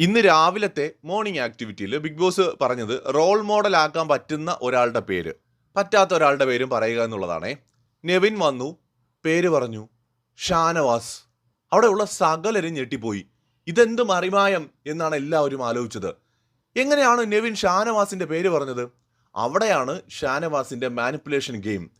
ഇന്ന് രാവിലത്തെ മോർണിംഗ് ആക്ടിവിറ്റിയിൽ ബിഗ് ബോസ് പറഞ്ഞത് റോൾ മോഡൽ ആക്കാൻ പറ്റുന്ന ഒരാളുടെ പേര്. പറ്റാത്ത ഒരാളുടെ പേരും പറയുക എന്നുള്ളതാണേ. നെവിൻ വന്നു പേര് പറഞ്ഞു ഷാനവാസ്. അവിടെയുള്ള സകലരും ഞെട്ടിപ്പോയി. ഇതെന്ത് മറിമായം എന്നാണ് എല്ലാവരും ആലോചിച്ചത്. എങ്ങനെയാണ് നെവിൻ ഷാനവാസിന്റെ പേര് പറഞ്ഞത്? അവിടെയാണ് ഷാനവാസിന്റെ മാനിപ്പുലേഷൻ ഗെയിം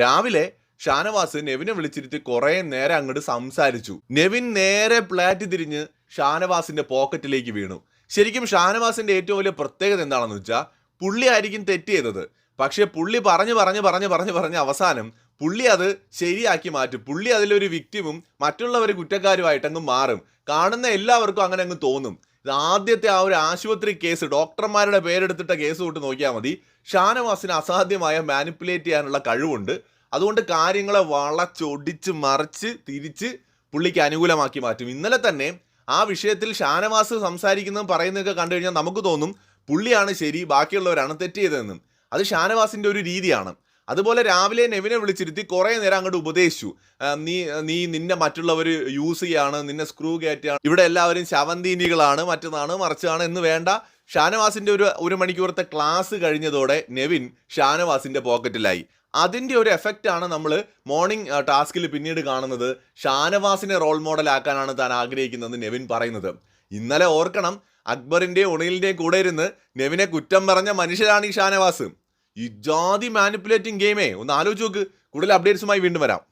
രാവിലെ ഷാനവാസ് നെവിനെ വിളിച്ചിരുത്തി കുറേ നേരം അങ്ങോട്ട് സംസാരിച്ചു. നെവിൻ നേരെ പ്ലാറ്റ് തിരിഞ്ഞ് ഷാനവാസിന്റെ പോക്കറ്റിലേക്ക് വീണു. ശരിക്കും ഷാനവാസിന്റെ ഏറ്റവും വലിയ പ്രത്യേകത എന്താണെന്ന് വെച്ചാൽ പുള്ളി ആയിരിക്കും തെറ്റ് ചെയ്തത്. പക്ഷെ പുള്ളി പറഞ്ഞു പറഞ്ഞു പറഞ്ഞു പറഞ്ഞു പറഞ്ഞ് അവസാനം പുള്ളി അത് ശരിയാക്കി മാറ്റും. പുള്ളി അതിലൊരു വിക്റ്റിമും മറ്റുള്ളവർ കുറ്റക്കാരുമായിട്ട് അങ്ങ് മാറും. കാണുന്ന എല്ലാവർക്കും അങ്ങനെ അങ്ങ് തോന്നും. ഇത് ആദ്യത്തെ ആ ഒരു ആശുപത്രി കേസ് ഡോക്ടർമാരുടെ പേരെടുത്തിട്ട കേസ് തൊട്ട് നോക്കിയാൽ മതി. ഷാനവാസിന് അസാധ്യമായ മാനിപ്പുലേറ്റ് ചെയ്യാനുള്ള കഴിവുണ്ട്. അതുകൊണ്ട് കാര്യങ്ങളെ വളച്ചൊടിച്ച് മറിച്ച് തിരിച്ച് പുള്ളിക്ക് അനുകൂലമാക്കി മാറ്റും. ഇന്നലെ തന്നെ ആ വിഷയത്തിൽ ഷാനവാസ് സംസാരിക്കുന്നതും പറയുന്നതൊക്കെ കണ്ടു കഴിഞ്ഞാൽ നമുക്ക് തോന്നും പുള്ളിയാണ് ശരി ബാക്കിയുള്ളവരാണ് തെറ്റ് ചെയ്തതെന്നും അത് ഷാനവാസിന്റെ ഒരു രീതിയാണ്. അതുപോലെ രാവിലെ നെവിനെ വിളിച്ചിരുത്തി കുറേ നേരം അങ്ങോട്ട് ഉപദേശിച്ചു. നീ നീ നിന്നെ മറ്റുള്ളവർ യൂസ് ചെയ്യാണ് നിന്നെ സ്ക്രൂ കയറ്റാണ് ഇവിടെ എല്ലാവരും ശവന്തീനികളാണ് മറ്റന്നാണ് മറിച്ചാണ് എന്ന് വേണ്ട ഷാനവാസിന്റെ ഒരു ഒരു മണിക്കൂറത്തെ ക്ലാസ് കഴിഞ്ഞതോടെ നെവിൻ ഷാനവാസിന്റെ പോക്കറ്റിലായി. അതിന്റെ ഒരു എഫക്റ്റ് ആണ് നമ്മൾ മോർണിംഗ് ടാസ്കിൽ പിന്നീട് കാണുന്നത് ഷാനവാസിനെ റോൾ മോഡലാക്കാനാണ് താൻ ആഗ്രഹിക്കുന്നത് നെവിൻ പറയുന്നത്. ഇന്നലെ ഓർക്കണം അക്ബറിന്റെയും ഉണയിലിന്റെയും കൂടെ ഇരുന്ന് നെവിനെ കുറ്റം പറഞ്ഞ മനുഷ്യരാണ് ഈ ഷാനവാസ്. ഈ ജാതി മാനിപ്പുലേറ്റിംഗ് ഗെയിമേ ഒന്ന് ആലോചിച്ച് നോക്ക്. കൂടുതൽ അപ്ഡേറ്റ്സുമായി വീണ്ടും വരാം.